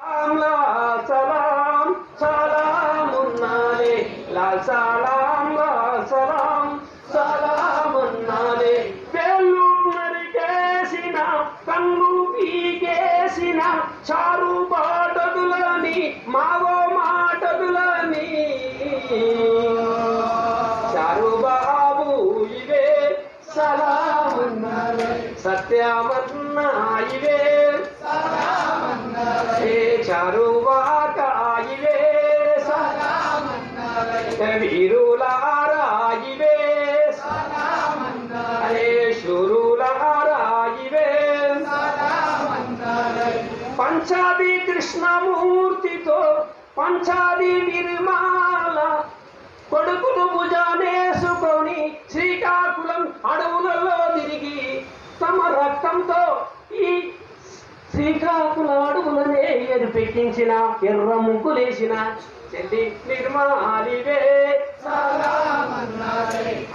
లా సలాం సలాం ఉన్నాలే. లా సలాం లా సలాం సలాం ఉన్నాలే. వేళ్ళు నరికేసిన కన్ను పీకేసిన చారు బాటదులని మావో మాటదులని చారు బాబు ఇవే సలాం ఉన్నాలే. సత్యమన్నా ఇవే. ఏ చారువాత అరే పంచాది కృష్ణమూర్తితో పంచాది నిర్మాల కొడుకును భుజానేసుకొని శ్రీకాకుళం అడవులలో తిరిగి తమ రక్తంతో ఈ శ్రీకాకుళ అడవులనే ఎరిపెక్కించిన ఎర్ర ముగ్గులేసిన. చెల్లి నిర్మాలివే.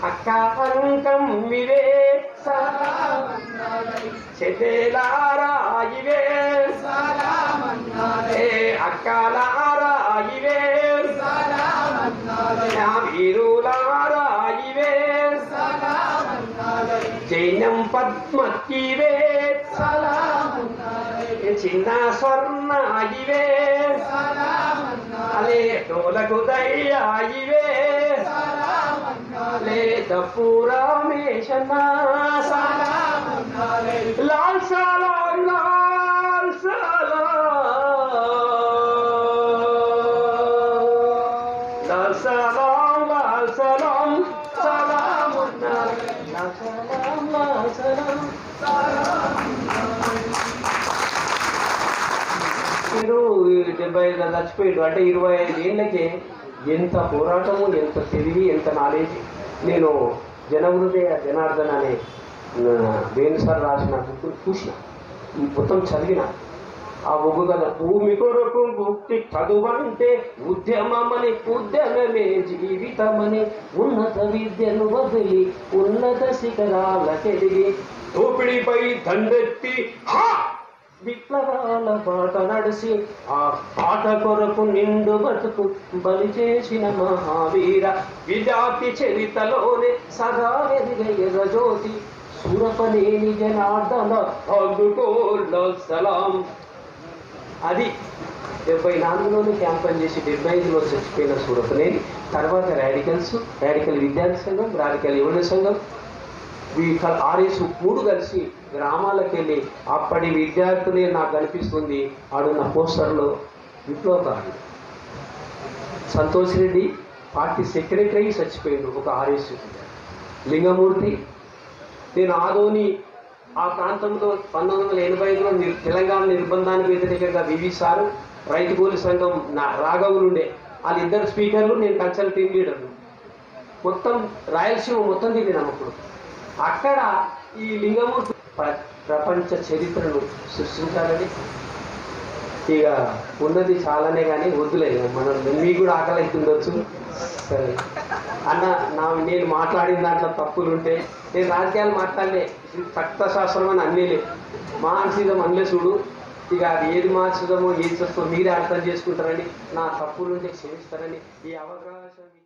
అక్క అంకం ఇవే. చెల్లెలారా ఇవే ఏ అక్కలారా ఇవే వీరులారా ఇవే జైనం పద్మకివే. చిన్న స్వర్ణ ఇవే అలే డోలకు దయ్యా ఇవే లే దప్పురామేశన లాల్ సలాం లాల్ సలాం లాల్ సలాం లాల్ సలాం సలాం లాల్ సలాం లాల్ సలాం మీరు డెబ్బై ఐదు చచ్చిపోయాడు. అంటే ఇరవై ఐదు ఏళ్ళకే ఎంత పోరాటము ఎంత తెలివి ఎంత నాలెడ్జ్ నేను జనహృదయ జనార్దన్ అనే ఆ, వేణు సార్ రాసిన బుక్ చూసిన. ఈ మొత్తం చదివిన. ఆ బొగ్గు కదా భూమి కొరకు ముక్తి చదువంటే ఉద్యమమని ఉద్యమమే జీవితమని ఉన్నత విద్యను వదిలి ఉన్నత శిఖరాలకెదిగి దోపిడిపై దండెత్తి హా! విప్లవాల బాట నడిసి ఆ పాట కొరకు నిండు బతుకు బలి చేసిన మహావీర విజాతి చరితలోనే సదా ఎదిగ జ్యోతి సురపనేని జనార్దన సలాం. అది డెబ్బై నాలుగులోనే క్యాంపెయిన్ చేసి డెబ్బై ఐదులో చచ్చిపోయిన సూరపనేని. తర్వాత రాడికల్స్ రాడికల్ విద్యార్థి సంఘం రాడికల్ యువన సంఘం. ఈ ఆర్ఎస్ మూడు కలిసి గ్రామాలకు వెళ్ళి అప్పటి విద్యార్థులే నాకు కనిపిస్తుంది ఆడున్న పోస్టర్లో విప్లవకారుడు సంతోష్ రెడ్డి పార్టీ సెక్రటరీ చచ్చిపోయాడు ఒక ఆర్ఎస్ లింగమూర్తి నేను ఆదోని ఆ ప్రాంతంలో పంతొమ్మిది వందల ఎనభై ఐదులో తెలంగాణ నిర్బంధానికి వ్యతిరేకంగా వివి సారు రైతు కూలి సంఘం నా రాఘవులుండే వాళ్ళ వాళ్ళిద్దరు స్పీకర్లు నేను కన్సల్టింగ్ టీం మొత్తం రాయలసీమ మొత్తం తిరిగినాం అప్పుడు. అక్కడ ఈ లింగమూర్తి ప్ర- ప్రపంచ చరిత్రను సృష్టించాలని. ఇక ఉన్నది చాలానే కానీ వద్దులే మనం మీ కూడా ఆకలి అవుతుండొచ్చు సరే. అన్న నా నేను మాట్లాడిన దాంట్లో తప్పులు ఉంటే నేను రాజకీయాలు మాట్లాడలే తక్తశాస్త్రం అని అన్నీలే మానసికం అనలే చూడు. ఇక అది ఏది మార్చుదామో ఏది చేస్తామో మీరే అర్థం చేసుకుంటారని నా తప్పులుంటే క్షమిస్తారని ఈ అవకాశం